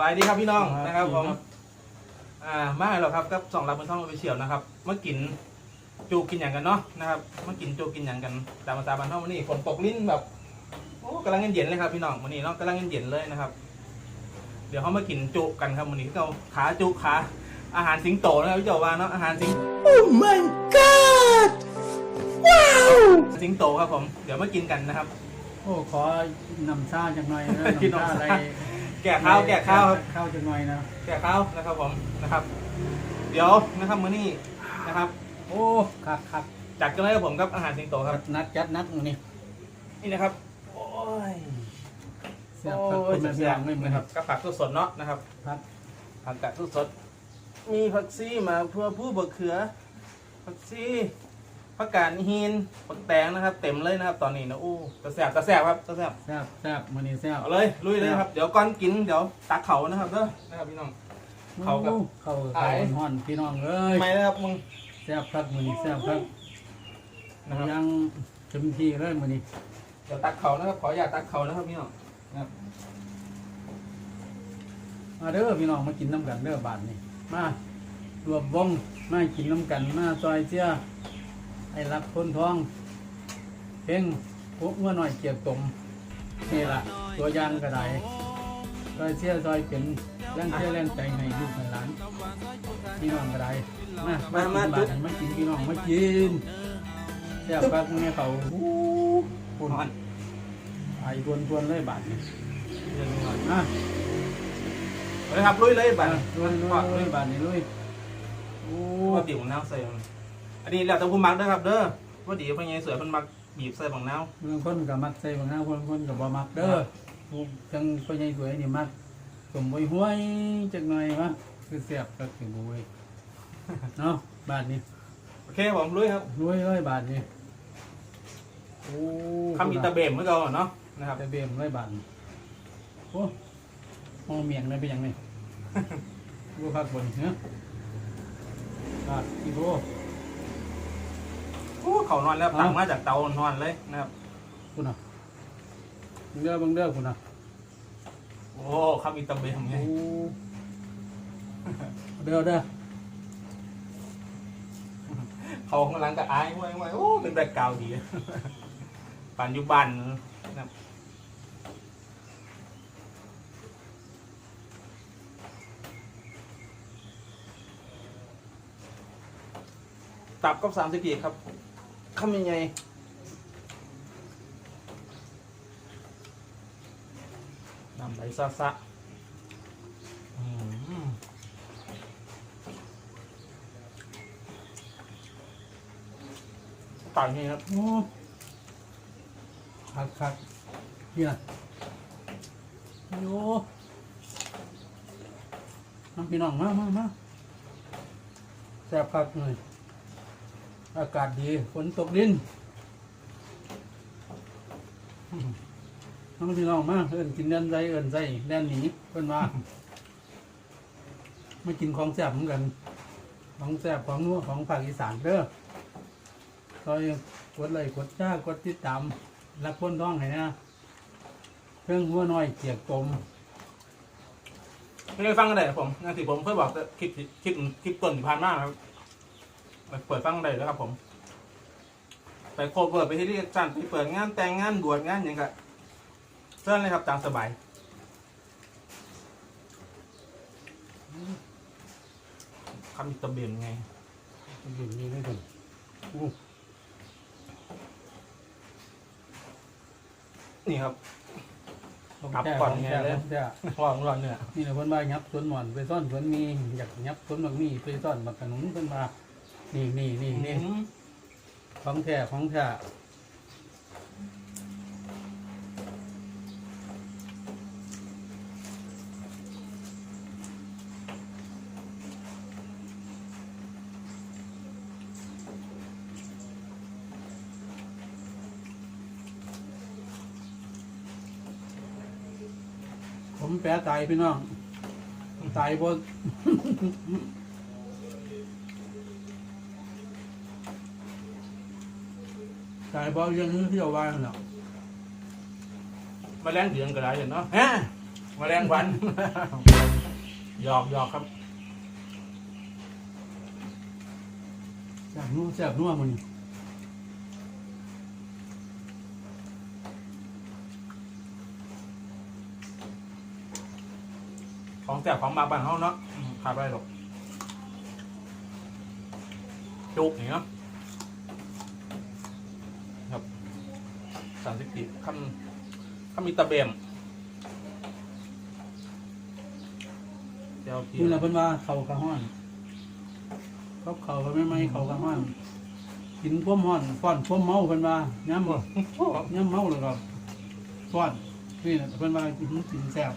บายดีครับพี่น้องนะครับผมครับอ่ามาแล้วครับกับสองรับบนท่องไปเฉียวนะครับเมื่อกินจูกินอย่างกันเนาะนะครับเมื่อกินจูกินอย่างกันตามภาษาบ้านท่องวันนี้ฝนตกลิ้นแบบโอ้กำลังเย็นๆเลยครับพี่น้องวันนี้เนาะกำลังเย็นๆเลยนะครับ เดี๋ยวเขามากินจุกันครับวันนี้เราขาจุขาอาหารสิงโตนะครับพี่เจ้าว่าเนาะอาหารสิง Oh my god สิงโตครับผม เดี๋ยวมากินกันนะครับ โอ้ขอนำซ่าจังหน่อยนะกินนำซ่าน้ำซ่าอะไร แก่ข้าวแก่ข้าวครับข้าวจังหน่อยนะแก่ข้าวนะครับผมนะครับ เดี๋ยวนะครับมื้อนี้นะครับ โอ้คักคักจัดกันเลยครับผมกับอาหารสิงโตครับนัดจัดนัดมื้อนี่นี่นะครับ โอ้ยเสียบครับคนละอย่างไม่เหมือนนะคครัรับบกับผักสดๆเนาะนะครับครับผักกาดสดๆมีผักซี่มาเพื่อผู้บะเขือผักซี่ ผักกาดหินผักแตงนะครับ เต็มเลยนะครับ ตอนนี้นะอู้ตะแสบตะแสบครับตะแสบแซ่บแซ่บมื้อนี้แซ่บเอาเลยลุยเลยครับเดี๋ยวก่อนกินเดี๋ยวตักเขานะครับเด้อนะครับพี่น้อง เขากับโอ้เข้าไอ้ เข้าห่อนพี่น้องเอ้ยทำไมนะครับมึงแซ่บครับมื้อนี้แซ่บครับนะครับยังเต็มที่เลยมื้อนี้เดี๋ยวตักเขานะครับ ขออย่าตตักเขานะครับพี่น้องนะครับมาเด้อพี่น้องมากินน้ำกันเด้อบาดนี้มารวมวงมากินน้ำกันมาซอยเสีย ไอ้รักคนท้อง เพ่งพวกเมื่อหน่อยเกียบตมนี่ล่ะ ตัวอยางกระไดซอยเสียซอยเป็นแรงเสียแรงใจให้ลูกให้หลานพี่น้องกระไดมามามากินบาดนั้นมากินพี่น้องมากินแซ่บปากแม่เขาอู้ปุ่นนอนไอ้ทวนทวนๆเลยบาดนี้เดี๋ยวก่อนอะเอาเลยครับลุยเลยบัตรทวนทวนเลยบาดนี้เลยโอ้ว่าบีบของน้ำใส่มัน อันนี้แล้วแต่ผู้มักเด้อครับ เด้อว่าดีเพิ่นยังสวยเพิ่นมักบีบใส่ของน้ำบางคนก็มักใส่บางห้าคนคนก็บ่มักเด้อผู้จังพ่อใหญ่สวยนี่มักสมบวยห้วยจักหน่อยวะคือเสียบก็ถึงบวยเนาะบาทนี้โอเคผมลุยครับรวยเลยบาทนี้โอ้คำอิตาเบมเมื่อก่อนเนาะนะครับ แต่เบมเลยบาทนี้โอ้มองเมียงเลยเป็นยังไง ดูภาคบนเนาะบาทอีโบ โอ้เขานอนแล้วตังมาจากเตานอนเลยนะครับ คุณอะบังเด้อบังเด้อคุณอะโอ้คำอิตาเบมไงโอ้เด้อเด้อเขากำลังกับอายห้วยห้วยโอ้เป็นแบกกราวด์ดีปันอยุบันนะครับตับกับสามสิบกีครับ คำยังไงนำไปซะซะอืมต่างนี้ครับโอ้คักคักเนี่ยโยน้องพี่น้องมามามาแซ่บคักเลย อากาศดีฝนตกดินน้องพี่น้องมาเอินกินเดินใจเอินใจแดนหนีเพิ่นว่าไม่กินของแซ่บเหมือนกัน ของแซ่บของนัวของภาคอีสานเด้อซอยกดไลค์กดแชร์กดติดตามรักคนท้องให้นะเรื่องหัวน้อยเกียกกลมไม่ได้ฟังกันเลยผมงานที่ผมเคยบอกคลิปคลิปคลิปต้นที่ผ่านมาครับ ไปเปิดฟังได้แล้วครับผม ไปโคเปิดไปที่ที่จันไปเปิดงานแต่งงานบวชงานอย่างกะเชิญเลยครับตามสบายคำอิตาเบียนไงอยู่นี่ได้ถึงอู้นี่ครับของกลับแท้ก่อนของไงแท้เลยของแท้วางร้อนเนี่ยนี่แหละเพิ่นว่ายับสวนหมอนไปซ่อนสวนมีอยากยับสวนบักมีไปซ่อนบักขนุนเพิ่นว่านี่ นี่นี่นี่อืมของแท้ของแท้ผมแปรตายพี่น้องตายบน ตายบ่ยังนึกที่เอาไว้หั่นน่ะแมาแรงเดือนก็ได้เห็นเนาะฮะแมาแรงวัน หยอกหยอกครับแซ่บนัวแซ่บนัวมันของแสบของมาบ้านเขาเนาะอืมขาดไปหรอกจุกอย่างเงี้ยครับ สามสิบปีคำคำมีตะเบมเดี๋ยวกินนี่แหละเพิ่นว่าเขากระห้อนเขาเขาก็ไม่ไม่เขากระห้อนกินพวมห้อนฟ้อนพวมเมาเพิ่นว่าย้ำบ่ย้ำเมาเลยครับฟ้อนนี่แหละเพิ่นว่ากินกินแซ่บ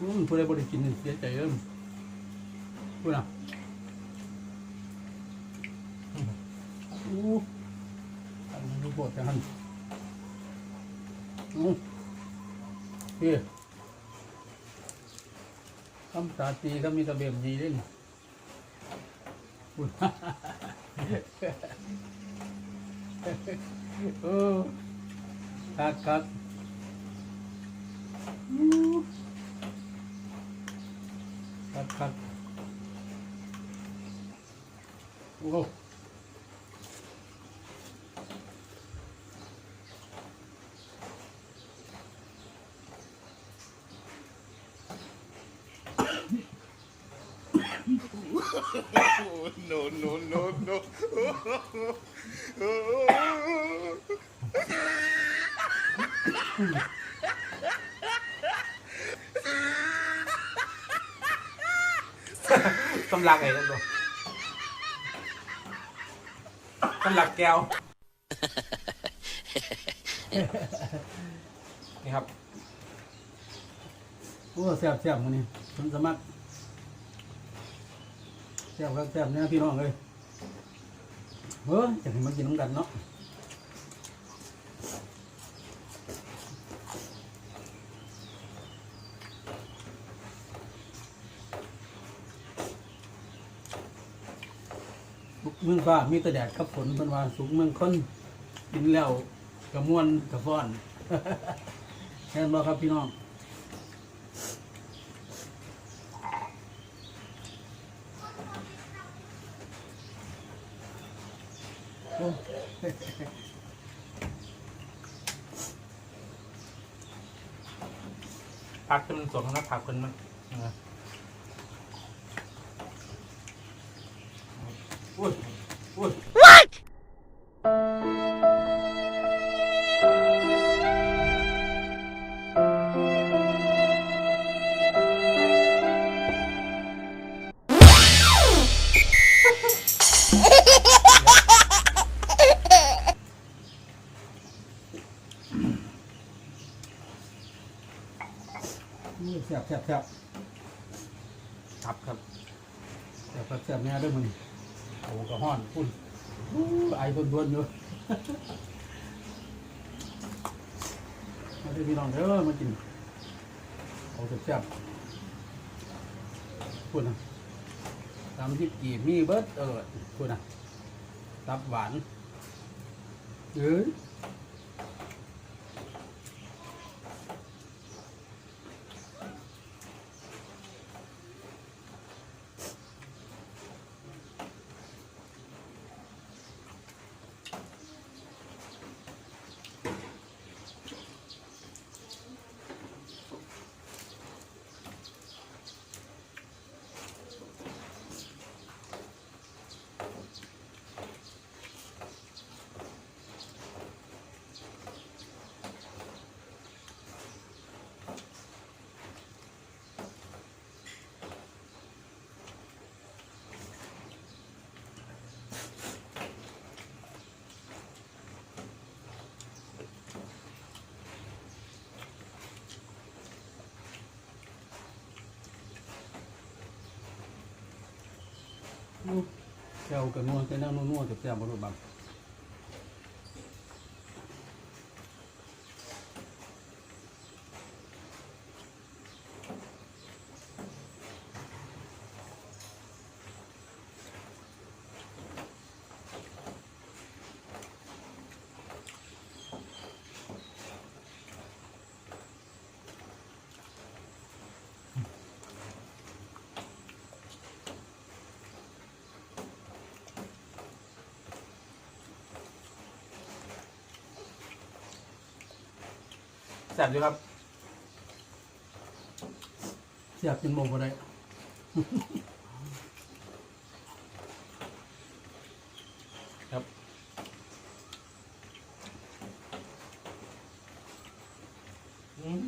อืมผู้ใดบ่ได้กินนี่เสียใจเด้อพูดน่ะอู้อันนี้ปวดจังหันอู้เฮ้คำตาตีก็มีตะเบียมดีด้วยนี่อุ๊ยเออคักคักอู้คักคัก โอ้ no, no, no, no. สำลักไอ้นั่นตัวสำลักแก้ว นี่ครับ โอ้แซ่บแซ่บมันนี่ผมสมัครแซ่บครับแซ่บเนี่ยพี่น้องเลยเฮ้ยจะให้มากินน้ำกันเนาะ ฟ้ามีแต่แดดกับฝนเป็นว่าสุกเมืองคนกินแล้วกระมวนกระฟ้อนแค่นั้นบ่ครับพี่น้องโอ้ผักขึ้นมันสดนะครับผักขึ้นมัน แซ่บแซ่บแซ่บครับครับแซ่บครับแซ่บเนี่ยเด้วยมันโอ้กระห้อนพุ่นอู้ไอทวนๆอยู่ มาเด้อพี่น้องเด้อมากินเอาแซ่บๆพุ่นนะตามที่กีบมีเบิดเออพุ่นนะตับหวานเอ้ย อู้แก้วกับนัวแก้วนัวๆแซ่บๆบ่รู้บัง สบอยู่ครับเสียบจนโมบ่ได้อืม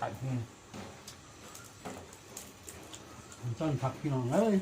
ตัดนี่ต้นผักพี่น้องเอ้ย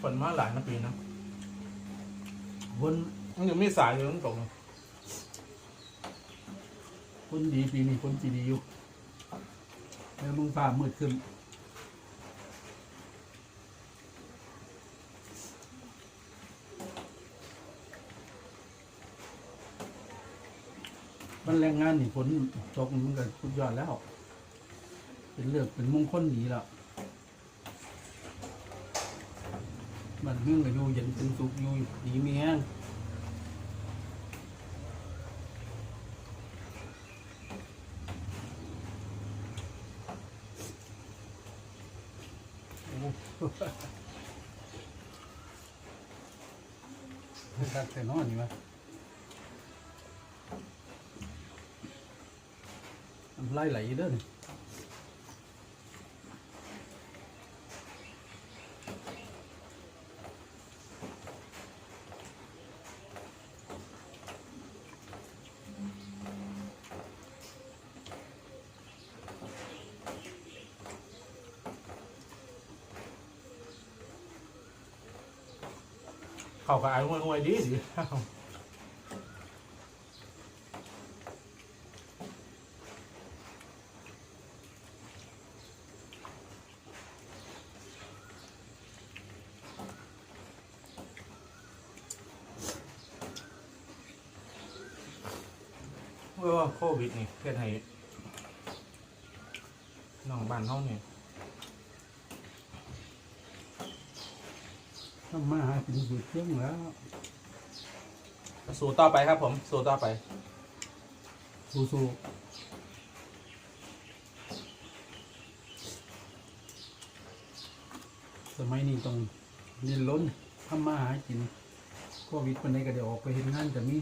ฝนมาหลายนาปีนะคนมันยังไม่สายเลยต้องตกเลยคนดีปีนี้คนจีดีอยู่แล้วมึงฟ้ามืดขึ้นมันแรงงานนี่ฝนตกมันก็สุดยอดแล้ว เป็นเลือกเป็นมงคลดีแล้ว มันเรื่องก็อยู่เย็นเป็นสุขอยู่ดีมีแห้งตักแต่นอนอยู่วะน้ำลายไหลเด้อนี่ เขากับไอ้ห่วยห่วยๆดีสิ เออโควิดนี่เพื่อนให้น้องบ้านเฮานี่ ทำมาหากินสุดเที่ยงแล้ว สู่ต่อไปครับ ผมสู่ต่อไป สู้ๆสมัยนี้ต้องเรียนล้นทำมาหากินโควิดปันใดก็เดี๋ยวออกไปเห็นงานจะมี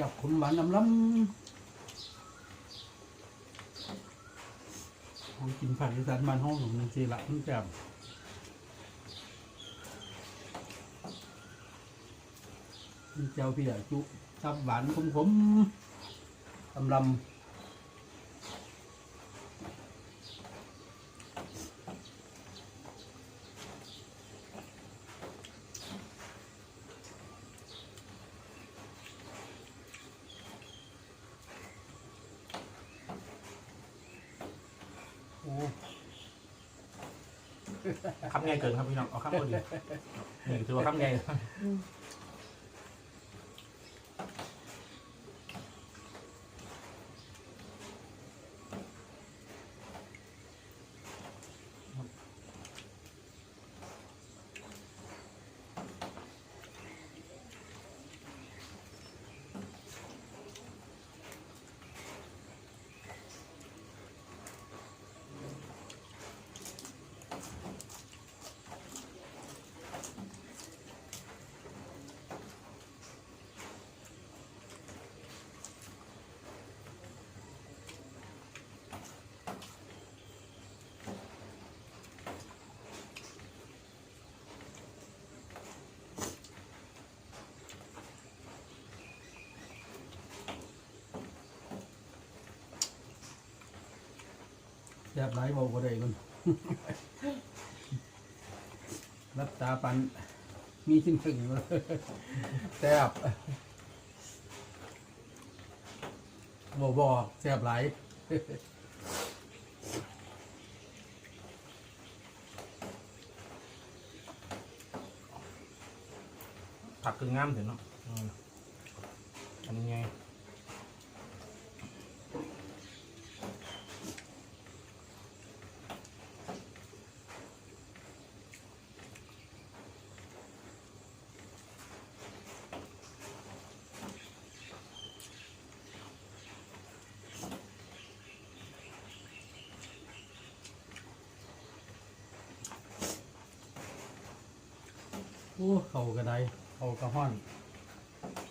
อยากขุนหวานลำล้ำของกินผักอีสานบ้านห้องหนุ่มจริงๆละมันแจ่มมีเจ้าพี่อะจุตับหวานขมๆลำลำโอ้ คำใหญ่เกินครับพี่น้องเอาข้ามพอดีนี่ถือว่าคำใหญ่ ซ่บหลายเบาก็ได้มันรับตาปันมีชิ้นถึงแซ่บบ่บ่แซ่บหลายผักคืองามถึงเนาะ โอ้เขากระไดเขากระห้อน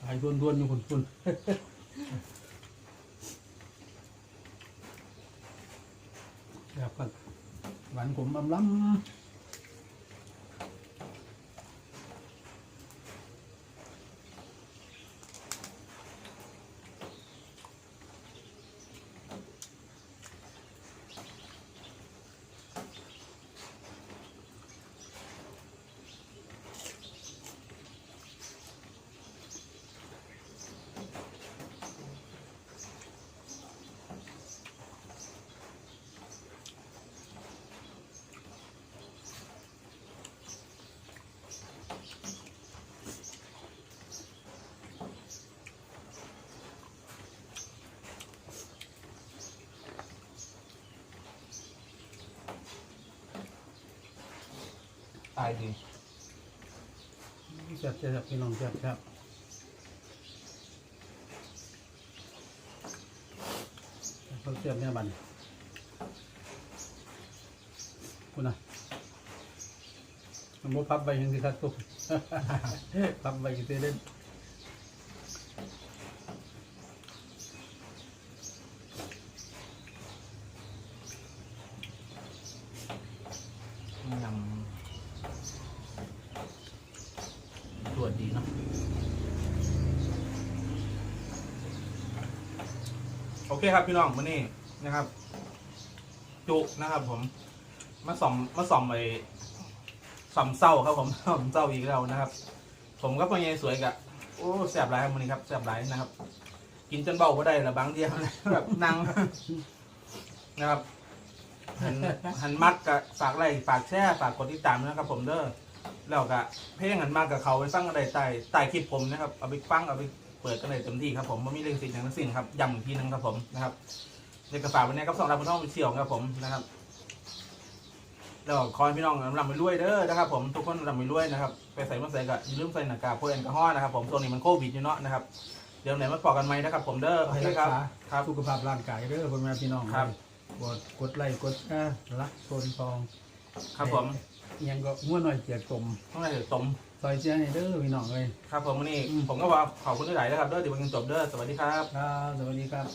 หายดวนดวนๆอยู่คนคุณแบบกันหวานขมอำล้ ตายดีำแซ่บแซ่บพี่น้องแซ่บครับเขาแซ่บเนี่ยบันคุณนะมันบ่พับไปยังสิครับตุ๊กพับไปกี่เตเล่นยำตรวจดีเนาะโอ เคครับพี่น้องวันนี้นะครับ จุนะครับ ผม มาส่อมมาส่อมไปส่อมเศร้าครับผมส่อมเศร้าอีกแล้วนะครับ ผมก็เป็นไงสวยกะโอ้แสบหลายครับวันนี้ครับแสบหลายนะครับ กินจนเบาก็ได้ละบางเดียวแบบนั่งนะครับหันหันมักกับฝากไลค์ฝากแชร์ฝากกดติดตามนะครับ ผมเด้อแล้วก็เพลงหันมากกับเขาไปฟังกันได้ใต้ใต้คลิปผมนะครับเอาไปฟังเอาไป เปิดกันได้เต็มที่ครับผมไม่มีเรื่องสิ่งอย่างทั้งสิ้นครับย้ำอีกทีนึงครับผมนะครับในกระฝากวันนี้ครับสองรับพี่น้องไปเชี่ยวครับผมนะครับแล้วขอให้พี่น้องรำไปรวยเด้อนะครับผมทุกคนรำไปรวยนะครับไปใส่มาใส่ก็อย่าลืมใส่หน้ากากพวกแอลกอฮอล์นะครับผมตัวนี้มันโควิดอยู่เนาะนะครับเดี๋ยวไหนมาปอกกันไหมนะครับ ผมเด้อโอให้เครัรักบษาครับ สุขภาพร่างกายเด้อพ่อแม่พี่น้องครับกดกดไลค์กดแชร์รักโซนทองครับผมอิหยังก็ง่วหน่อยเกียกตมต้องให้ตม ซอยเชียร์ให้เด้อพี่น้องเลยครับผมวันนี้อืมผมก็ว่าขอบคุณที่หลายนะครับเด้อเดี๋ยวไปกันจบเด้อสวัสดีครับ ครับ สวัสดีครับ